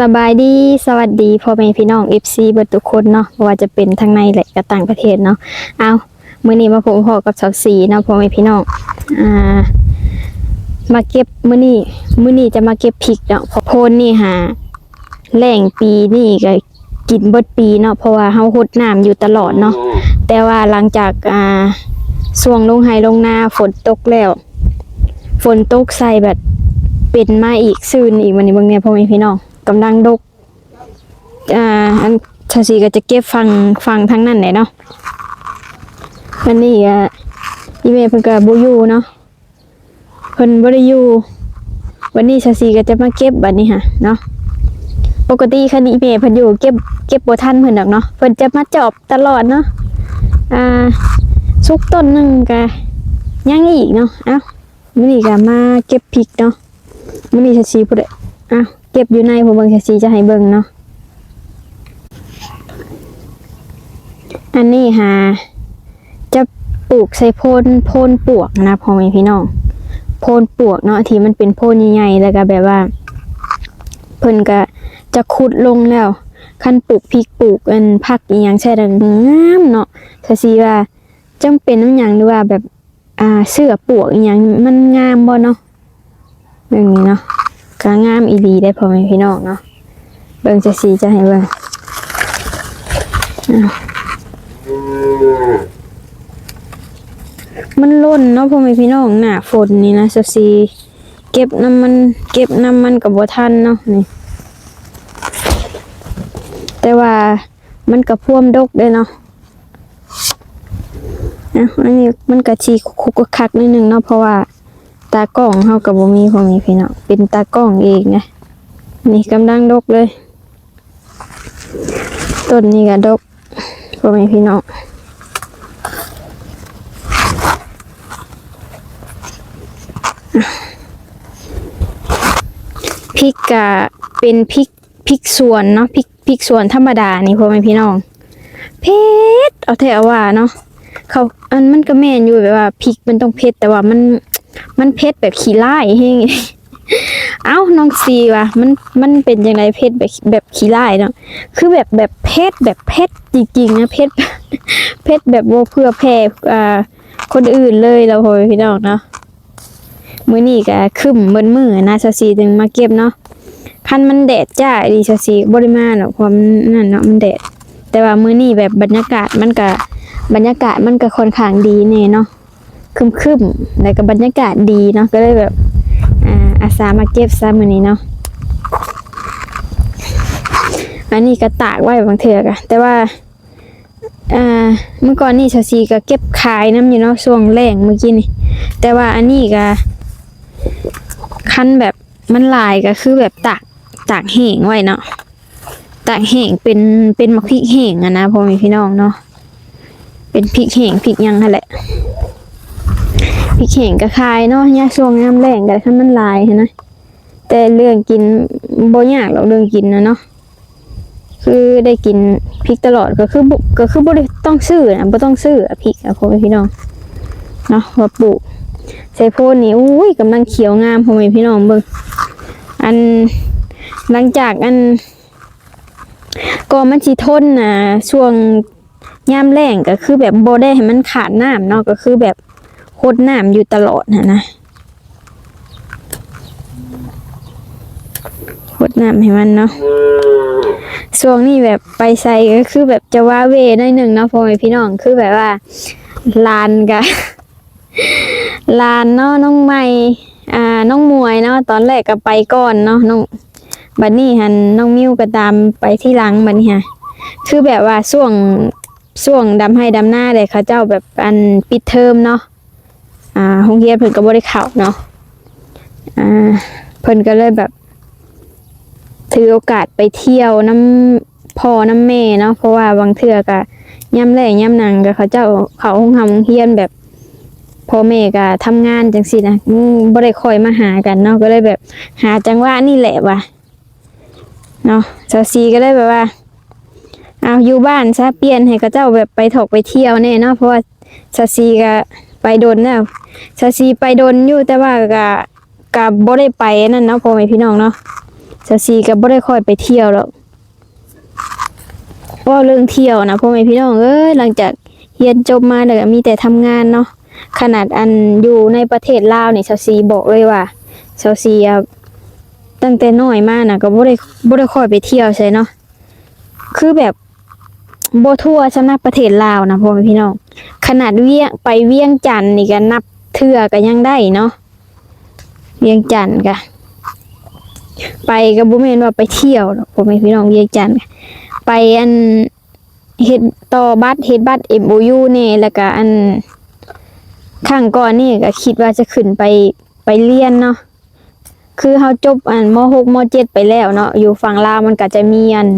สบายดีสวัสดีพ่อแม่พี่น้อง FC เบิดทุกคนเนาะบ่ว่าจะเป็นทั้งในและก็ต่างประเทศเนาะเอามื้อนี้มาพบพ่อกับสาวสีเนาะพ่อแม่พี่น้องอ่ามาเก็บมื้อนี้มื้อนี้จะมาเก็บพริกเนาะเพราะโพนนี่หาแล้งปีนี่ก็กินเบิดปีเนาะเพราะว่าเฮาหดน้ำอยู่ตลอดเนาะแต่ว่าหลังจากอ่าช่วงลงไห้ลงนาฝนตกแล้ว ฝนตกใส่แบบเป็นมาอีกซื่นอีกวันนี้บางเนี่ยพ่อแม่พี่น้อง กำลังดก อ่า อันชาซีก็จะเก็บฟังฟังทั้งนั้นแหละเนาะวันนี้อะอีเมลเพิ่นก็บ่อยู่เนาะเพิ่นบ่ได้อยู่วันนี้ชาซีก็จะมาเก็บบัดนี้ค่ะเนาะปกติคันอีเมลเพิ่นอยู่เก็บเก็บบ่ทันเพิ่นดอกเนาะเพิ่นจะมาจอบตลอดเนาะอ่าสุกต้นหนึงก็ยังอีกเนาะเอ้ามื้อนี้ก็มาเก็บพริกเนาะมันนี่ชาชีพูดเลยอะ เก็บอยู่ในผมเบิ่งชาชีจะให้เบิ่งเนาะอันนี้หาจะปลูกใส่โพนโพนปวกนะพ่อแม่พี่น้องโพนปวกเนาะที่มันเป็นโพนใหญ่ๆแล้วก็แบบว่า เพิ่นก็จะขุดลงแล้วขั้นปลูกพริกปลูกอันผักอีหยังใช่ดังงามเนาะชาชีว่าจำเป็นน้ำหยังหรือว่าแบบอ่าเสื้อปวกอีหยังมันงามบ่เนาะเรื่องนี้เนาะ ก็งามอีดีได้พอไหมพี่น้องเนาะเบิ่งจะสีจะให้เบิ่งมันล่นเนาะพ่อแม่พี่น้องหน้าฝนนี่นะจะสีเก็บน้ำมัน เก็บน้ำมันกับบัวทันเนาะนี่แต่ว่ามันกับพ่วมดกเลยเนาะอะอันนี้มันกะชีคุกคักนิดนึงเนาะเพราะว่า ตากล้องเฮากับบ่มีพ่อมีพี่น้องเป็นตากล้องเองนะนี่กำลังดกเลยต้นนี้ก็ดกพ่อมีพี่น้องพริกกะเป็นพริกพริกสวนเนาะพริกพริกสวนธรรมดานี่พ่อแม่พี่น้องเผ็ดเอาแต่เอาว่าเนาะเขาอันมันก็แม่นอยู่แบบว่าพริกมันต้องเผ็ดแต่ว่ามัน มันเผ็ดแบบขี้ไล่เฮงเอ้าน้องซีว่ะมันมันเป็นยังไงเผ็ดแบบแบบขี้ไล่เนาะคือแบบแบบเผ็ดแบบเผ็ดจริงๆนะเผ็ดเผ็ดแบบว่าเพื่อแผ่อ่าคนอื่นเลยเราโหยพี่น้องเนาะมื้อนี้ก็คึมเบิ่นมือนะซาซีจึงมาเก็บเนาะคันมันแดดจ้าดีซาซีบ่ได้มาหรอกเพรามนนั่นเนาะมันแดดแต่ว่ามื้อนี้แบบบรรยากาศมันก็บรรยากาศมันก็ค่อนข้างดีแน่เนาะ ครึมแล้วก็บรรยากาศดีเนาะก็เลยแบบอ่าอาสามาเก็บซะมื้อนี้เนาะอันนี้ก็ตากไว้บางเทือกะแต่ว่าอ่าเมื่อก่อนนี่ชาซีก็เก็บขายน้ำอยู่เนาะช่วงแรงเมื่อกี้นี่แต่ว่าอันนี้ก็คันแบบมันลายก็คือแบบตากตากแห้งไว้เนาะตากแห้งเป็นเป็นมะพริกแห้งอะนะพ่อแม่พี่น้องเนาะเป็นพริกแห้งพริกยังนั่นแหละ พี่เข่งก็คายเนาะยาช่วงยามแรงกันคันมันลายนะแต่เรื่องกินบ่ยากหรอกเรื่องกินนะเนาะคือได้กินพริกตลอดก็คือบ่ก็คือบ่ได้ต้องซื้อนะบ่ต้องซื้อพริกอะพ่อแม่พี่น้องเนาะว่าปลูกใส่โพนนี่อุ้ยกำลังเขียวงามพ่อแม่พี่น้องเบิ่งอันหลังจากอันก็มันสิทนนะช่วงยามแรงก็คือแบบบ่ได้ให้มันขาดน้ำเนาะก็คือแบบ คตรน้ำอยู่ตลอดนะนะโคตรน้ำให้มันเนาะช่วงนี้แบบไปใส่ก็คือแบบจะว่าเวน่อยหนึ่งเนาะพ่อแม่พี่น้องคือแบบว่าลานกะลานเนาะน้องใหม่อ่าน้องมวยเนาะตอนแรกก็ไปก่อนเนาะน้องบัดนี้หันน้องมิวก็ตามไปที่หลังบัดนี้ฮะคือแบบว่าช่วงช่วงดำให้ดำหน้าเลยเขาเจ้าแบบอันปิดเทอมเนาะ อ่าโรงเรียนเพิ่นก็บ่ได้เข้าเนาะอ่าเพิ่นก็เลยแบบ ถือโอกาสไปเที่ยวน้ำพ่อน้ำแม่เนาะเพราะว่าบางเทื่อก็ย่ำแลงย่ำนังก็เขาเจ้าเขาห้องทำโรงเรียนแบบพ่อแม่ก็ทำงานจังซี่นะบ่ได้คอยมาหากันเนาะก็เลยแบบ หาจังหวะนี่แหละว่ะเนาะสาวซีก็เลยแบบว่าเอาอยู่บ้านซะเปลี่ยนให้เขาเจ้าแบบไปถกไปเที่ยวแน่เนาะเพราะว่าสาวซีก็ไปโดนแล้ว ชาซีไปโดนอยู่แต่ว่าก็ก็บ่ได้ไปนั่นเนาะพ่อแม่พี่น้องเนาะเซาซีก็บ่ได้ค่อยไปเที่ยวหรอกว่าเรื่องเที่ยวนะพ่อแม่พี่น้องเอ้ยหลังจากเรียนจบมาแล้วก็มีแต่ทำงานเนาะขนาดอันอยู่ในประเทศลาวนี่เซาซีบอกเลยว่าเซาซีตั้งแต่น้อยมากนะก็บ่ได้บ่ได้ค่อยไปเที่ยวใช่เนาะคือแบบบ่ทั่วสำนักประเทศลาวนะพ่อแม่พี่น้อง ขนาดเวียงไปเวียงจันทน์นี่ก็นับ เทื่อก็ยังได้เนาะเวียงจันทน์ก็ไปก็บ่แม่นว่าไปเที่ยวหรอกพ่อแม่พี่น้องเวียงจันทน์ไปอันเฮ็ดต่อบัตรเฮ็ดบัตร MOU นี่แล้วก็อันข้างก่อนนี่ก็คิดว่าจะขึ้นไปไปเรียนเนาะคือเฮาจบอันม .6 ม .7 ไปแล้วเนาะอยู่ฝั่งลาวมันก็จะมีอัน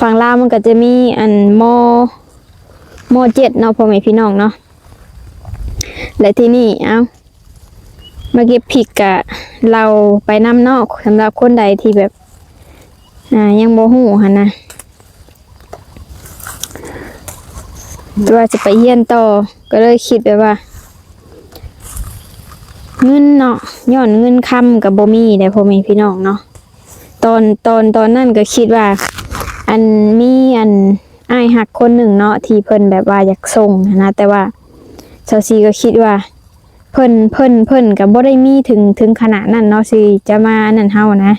ฝั่งลาวมันก็จะมีอันมมเจ็ดเนาะพ่อแม่พี่น้องเนาะ และที่นี่เอ้ามาเก็บผิกกะ เราไปน้ำนอกสำหรับคนใดที่แบบ อ่า ยังบ่ฮู้หั่นนะว่าจะไปเรียนต่อ ก็เลยคิดแบบว่า เงินเนาะย้อนเงินคำกับโบมีได้พ่อแม่พี่น้องเนาะตอนตอนตอนนั้นก็คิดว่า อันมีอันไอหักคนหนึ่งเนาะที่เพิ่นแบบว่าอยากส่งนะแต่ว่า ชาวซีก็คิดว่าเพิ่นเพิ่นเพิ่นก็บ่ได้มีถึงถึงขนาดนั้นเนาะสิจะมานั่นเฮานะ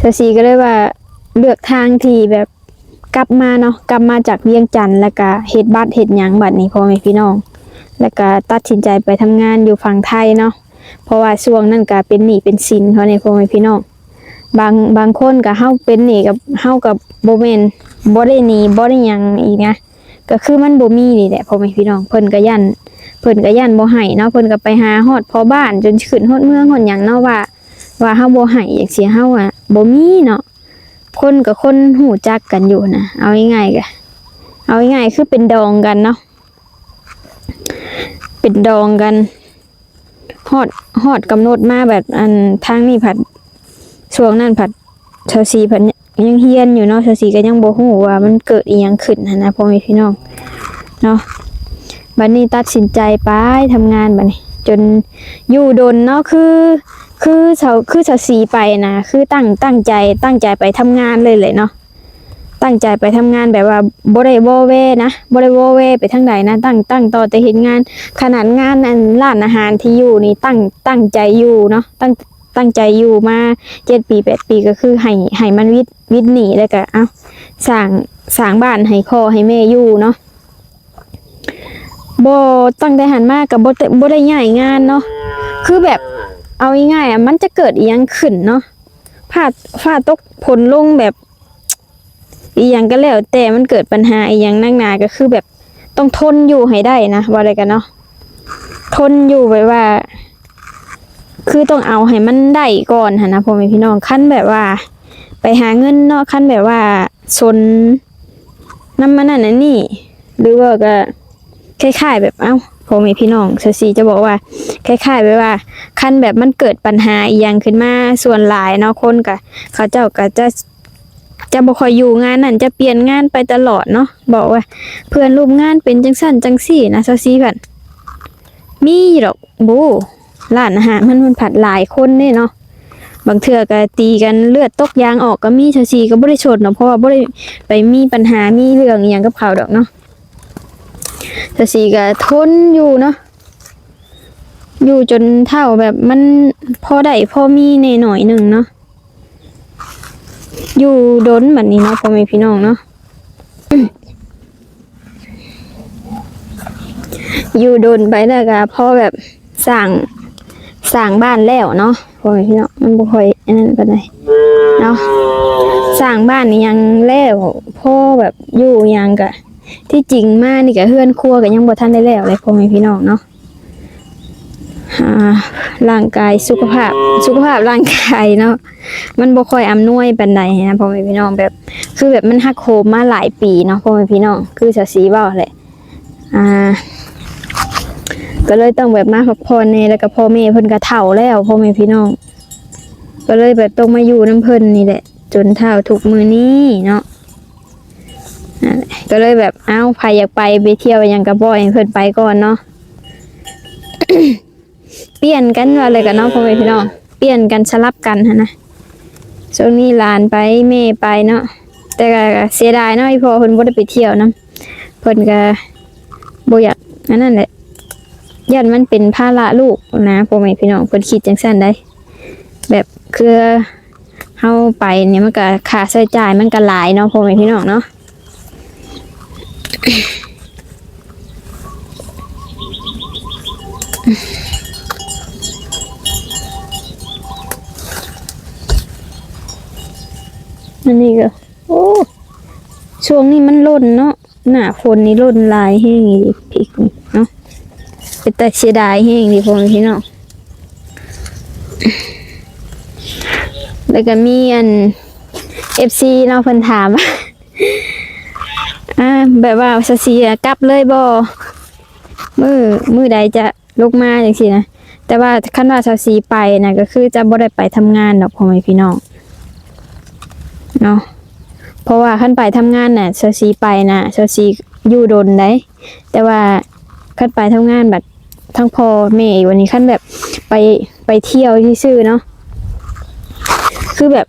ชาวซีก็เลยว่าเลือกทางที่แบบกลับมาเนาะกลับมาจากเวียงจันทน์แล้วก็เฮ็ดบัตรเฮ็ดหยังบัดนี้พ่อแม่พี่น้อง แล้วก็ตัดสินใจไปทำงานอยู่ฝั่งไทยเนาะเพราะว่าช่วงนั้นก็เป็นหนี้เป็นสินเขาในพ่อแม่พี่น้องบางบางคนก็เฮาเป็นหนี้กับเฮากับบ่แม่นบ่ได้หนี้บ่ได้หยังอีกนะ ก็คือมันบ่มีนี่แหละพ่อแม่พี่น้องเพิ่นก็ยันเพิ่นก็ยันบ่ให้เนาะเพิ่นก็ไปหาฮอดพอบ้านจนขึ้นฮอดเมืองฮอดหยังเนาะว่า ว่าเฮาบ่ให้จังซี่เฮาอะบ่มีเนาะคนกับคนหูจักกันอยู่นะเอาง่ายๆก็เอาง่ายๆคือเป็นดองกันเนาะเป็นดองกันฮอดฮอดกำหนดมาแบบอันทางนี้ผัดช่วงนั้นผัดชาวซีผัด ยังเฮียนอยู่เนาะชาวซีก็ยังบ่ฮู้ว่ามันเกิดอีหยังขึ้นหั้นนะพ่อแม่พี่น้องเนาะบัดนี้ตัดสินใจไปทำงานบัดนี้ จนอยู่ดนเนาะคือ คือชาคือชาวซีไปนะคือตั้งตั้งใจตั้งใจไปทำงานเลยเลยเนาะตั้งใจไปทำงานแบบว่าบ่ได้บ่เวนะบ่ได้บ่เวไปทางใดนะตั้งตั้งต่อแต่เห็นงาน ขนาดงานอันร้านอาหารที่อยู่นี่ตั้งตั้งใจอยู่เนาะตั้ง ตั้งใจอยู่มาเจ็ดปีแปดปีก็คือให้ให้มันวิทย์วิทหนีแล้วก็เอ้าสร้างสร้างบ้านให้พ่อให้แม่อยู่เนาะบตั้งแต่หันมากกับบ่ได้บ่ได้ย้ายงานเนาะคือแบบเอาง่ายๆอะมันจะเกิดอียังขึ้นเนาะฟ้าฟ้าตกผลลงแบบ อียังก็แล้วแต่มันเกิดปัญหาอียังนักหนาก็คือแบบต้องทนอยู่ให้ได้นะว่าอะไรกันเนาะทนอยู่ไว้ว่า คือต้องเอาให้มันได้ก่อนหันนะพ่อแม่พี่น้องขั้นแบบว่า ไปหาเงินเนาะขั้นแบบว่าสนน้ำมันนั่นนี่ หรือว่าก็คล้ายๆแบบเอ้าพ่อแม่พี่น้องเซซีจะบอกว่าคล้ายๆแบบว่าขั้นแบบมันเกิดปัญหาอีหยังขึ้นมาส่วนหลายเนาะคนก็เขาเจ้าก็จะจะบ่คอยอยู่งานนั่นจะเปลี่ยนงานไปตลอดเนาะบอกว่า เพื่อนร่วมงานเป็นจังสั่นจังสี่นะเซซีแบบมีหรอกบู ร้านอาหารมันมันผัดหลายคนเนี่ยเนาะบางเทื่อก็ตีกันเลือดตกยางออกก็มีชาชีก็บ่ได้ชนเนาะเพราะว่าบ่ได้ไปมีปัญหามีเรื่องอหย่างกับเขาดอกเนาะชาชีก็ทนอยู่เนาะอยู่จนเท่าแบบมันพอได้พอมีในหน่อยหนึ่งเนาะอยู่ดนแบบนี้เนาะพ่อแม่พี่น้องเนาะอยู่โดนไปแล้วก็พอแบบสร้าง สร้างบ้านแล้วเนาะพ่อแม่พี่น้องมันบ่ค่อยอันนั้นปานใดเนาะสร้างบ้านนี่ยังแล้วพ่อแบบอยู่ยังกะ ที่จริงมานี่ก็เฮือนครัวก็ยังบ่ทันได้แล้วเลยพ่อแม่พี่น้องเนาะอ่าร่างกายสุขภาพสุขภาพร่างกายเนาะมันบ่ค่อยอำนวยปานใดนะพ่อแม่พี่น้องแบบ คือแบบมันหักโหมมาหลายปีเนาะพ่อแม่พี่น้องคือจะสีเว้าแหละอ่า ก็เลยต้องแบบมาพักผ่อนนี่แล้วก็พ่อแม่เพิ่นก็เฒ่าแล้วพ่อแม่พี่น้อง ก็เลยแบบต้องมาอยู่น้ำเพิ่นนี่แหละ จนเฒ่าทุกมือนี้เนาะก็เลยแบบเอ้าใครอยากไปไปเที่ยวย่างกระบ่อยให้เพิ่นไปก่อนเนาะเปลี่ยนกันว่าเลยกันเนาะพ่อแม่พี่น้องเปลี่ยนกันสลับกันหั้นะช่วงนี้หลานไปแม่ไปเนาะแต่ก็เสียดายเนาะอีพ่อเพิ่นบ่ได้ไปเที่ยวนํเพิ่นก็บ่อยากนนั้นแหละ ยันมันเป็นภาระลูกนะพ่อแม่พี่น้องเพิ่นคิดจังซั่นได้ แบบคือเฮาไปเนี่ยมันก็ค่าใช้จ่ายมันก็หลายเนาะพ่อแม่พี่น้องเนาะอันนี้ก็โอ้ช่วงนี้มันล่นเนาะหน้าฝนนี่ล่นลายแห้พริกนี่เนาะ เป็นแต่เสียดายแห้งดีพอแม่พี่น้องแล้วก็มีอันเอฟซีเนาะเพิ่นถามอ่าแบบว่าสเสียกลับเลยบ่มือมือใดจะลกมาจังซี่นะแต่ว่าคันว่าสสีไปนะก็คือจะบ่ได้ไปทำงานดอกพ่อแม่พี่น้องเนาะเพราะว่าขั้นไปทำงานน่ะเซาซีไปน่ะเซาซีอยู่ดนได้แต่ว่าขั้นไปทำงานแบบ ทั้งพ่อแม่วันนี้ขั้นแบบไปไปเที่ยวที่ซื่อเนาะคือแบบ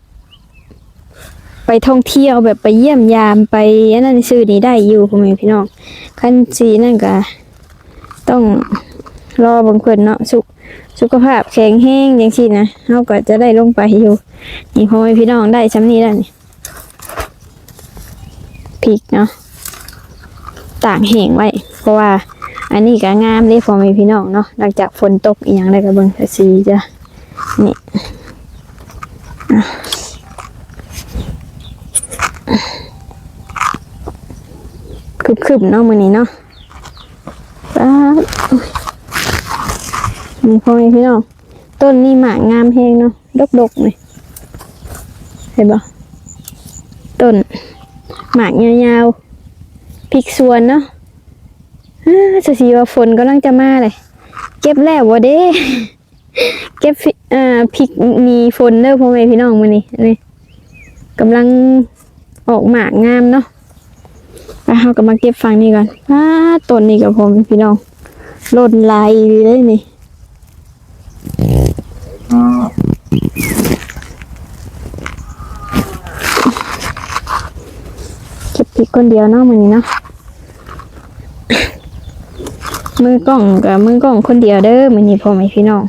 ไปท่องเที่ยวแบบไปเยี่ยมยามไปนนั้นซื่อนี้ได้อยู่พ่อแม่พี่น้องขั้นซีนั่นก็ต้องรอบางคนเนาะสุขสุขภาพแข็งแรงอย่างซี่นะเฮาก็จะได้ลงไปอยู่นี่พ่อแม่พี่น้องได้ช้ำนี้แล้วนี่พริกเนาะต่างแห้งไว้ เพราะว่า อันนี้ก็งามเลยพ่อแม่พี่น้องเนาะหลังจากฝนตกอีหยังได้ก็เบิ่งสีจ้ะนี่คึบๆเนาะมื้อนี้เนาะป๊านี่พ่อแม่พี่น้องต้นนี้หมากงามแฮงเนาะดกๆนี่เห็นปะต้นหมากยาวๆพริกสวนเนาะ อ้าจะสีว่าฝนกำลังจะมาเลย เก็บแล้ววะเด้ เก็บอ่าพริกมีฝนเด้อพ่อแม่พี่น้องมื้อนี้นี่กำลังออกหมากงามเนาะไปเฮาก็มาเก็บฟังนี่ก่อนอ้าต้นนี้กับผมพี่น้องหล่นลายเลยนี่เก็บพริกคนเดียวเนาะมือนี้เนาะ มือกล้องกับมือกล้องคนเดียวเด้อมือนี้พ่อแม่พี่น้อง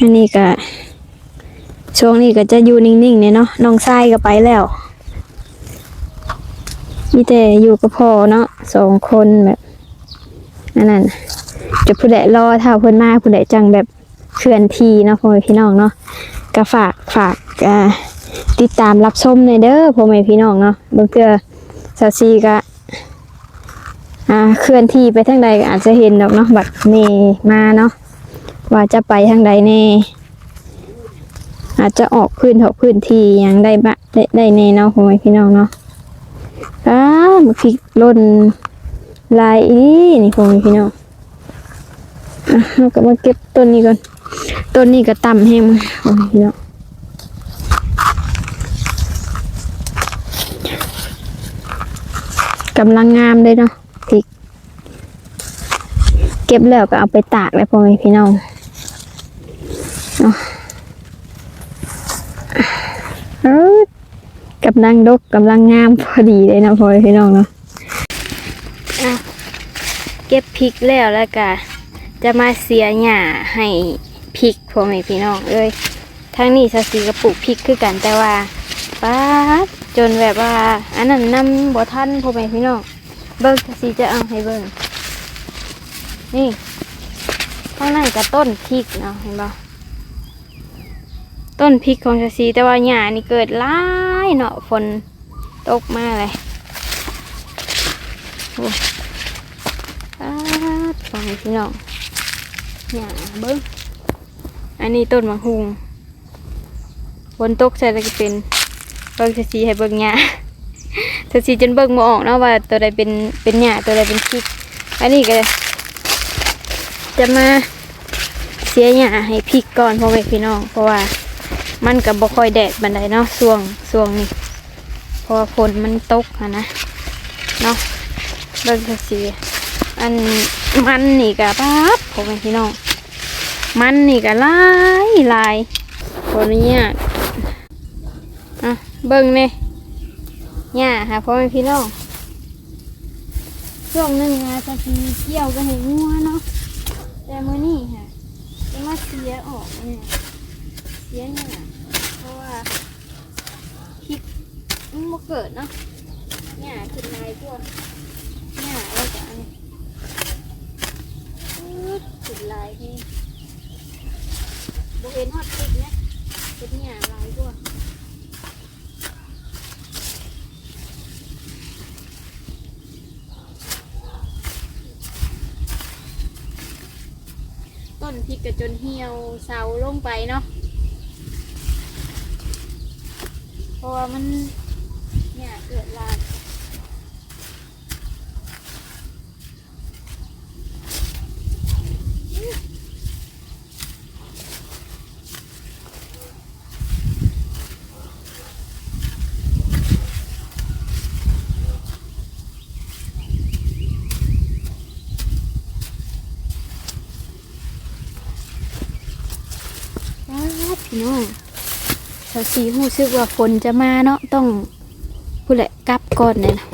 อันนี้ก็ช่วงนี้ก็จะอยู่นิ่งๆเนี่ยเนาะน้องทรายก็ไปแล้ว มีแต่อยู่กับพ่อเนาะสองคนแบบอันนั้นจะผู้ใดรอถ้าเพิ่นมาผู้ใดจังแบบเคลื่อนที่เนาะพ่อพี่น้องเนาะ ก็ฝากฝากอ่าติดตามรับชมในเด้อพ่อแม่พี่น้องเนาะบางเทื่อสาซีก็อ่าเคลื่อนที่ไปทางใดก็อาจจะเห็นดอกเนาะบัดเมมาเนาะว่าจะไปทางใดแน่อาจจะออกพื้นถกพื้นที่ยังได้บะได้ได้แน่เนาะพ่อแม่พี่น้องเนาะอ้ามาพริกล่นลายอีนี่พ่อแม่พี่น้องอะเราก็มาเก็บต้นนี้ก่อน ต้นนี้ก็ต่ำแห้งมาโอ้ยเนาะกำลังงามเลยเนาะพริก เก็บแล้วก็เอาไปตากเลยพ่อแม่พี่น้องเนาะเอ้ยกำลังดกกำลังงามพอดีเลยนะพ่อแม่พี่น้องเนาะอะเก็บพริกแล้วแล้วก็จะมาเสียหญ้าให้ พริกพ่อแม่พี่น้องเอ้ยทั้งนี้สสีกระปุกพริกคือกันแต่ว่าป้าดจนแบบว่า อันนั้นนำบ่ทันพ่อแม่พี่น้องเบิ่งสสีจะเอาให้เบิ่งนี่ข้างในก็ต้นพริกเนาะเห็นบ่ต้นพริกของสสีแต่ว่าหญ้านี่เกิดหลายเนาะฝนตกมาเลยโอ้ป้าดพ่อแม่พี่น้องหญ้าเบิ้ง อันนี้ต้นมะฮุงบนตกใส่แล้วก็เป็นเบิ้งสีให้เบิ้งหญ้าสีจนเบิ้งบ่ออกเนาะว่าตัวใดเป็นเป็นหญ้าตัวใดเป็นพริกอันนี้ก็จะมาเสียหญ้าให้พริกก่อนพ่อแม่พี่น้องเพราะว่ามันก็บ่ค่อยแดดบันไดเนาะช่วงช่วงนี้ราะว่าฝนมันตกอะนะเนาะเบิ่งสีอันมันนี่ก็ป๊าบพ่อแม่พี่น้อง มันนี่ก็ลายลายขออนุญาตอะเบิ่งเนี่ยหญ้าค่ะพ่อแม่พี่น้องช่วงหนึงนะจะทีเกี่ยวกันให้งัวเนาะแต่มื้อนี้ค่ะจะมาเสียออกเนี่ยเสียเนี่ยเพราะว่าคิดมันบ่เกิดเนาะหญ้าขึ้นลายพวกหญ้าแล้วก็อันนี้ปึ๊ดขึ้นลายนี่ บเห็นฮอตติกนะเป็นหยาหลายตัวต้นพริกกระจนเหี่ยวเสาลงไปเนาะเพราะว่ามันหยเกิดลายว้าวพี่น้องเสาสีหูซึกว่าฝนจะมาเนาะต้องผู้แหละกลับก่อนเลยนะ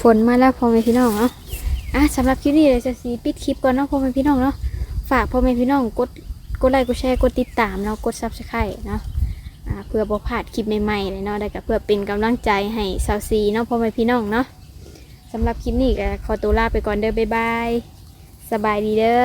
ฝนมาแล้วพ่อแม่พี่น้องเนาะอะสำหรับคลิปนี้เลยเสาสีปิดคลิปก่อนเนาะพ่อแม่พี่น้องเนาะฝากพ่อแม่พี่น้องกดกดไลค์กดแชร์กดติดตามเนาะกดซับสไครต์เนาะอ่าเพื่อบ่พลาดคลิปใหม่ๆเลยเนาะได้กับเพื่อเป็นกำลังใจให้สาวซีเนาะพ่อแม่พี่น้องเนาะสำหรับคลิปนี้ก็ขอตัวลาไปก่อนเด้อบ๊ายบายสบายดีเด้อ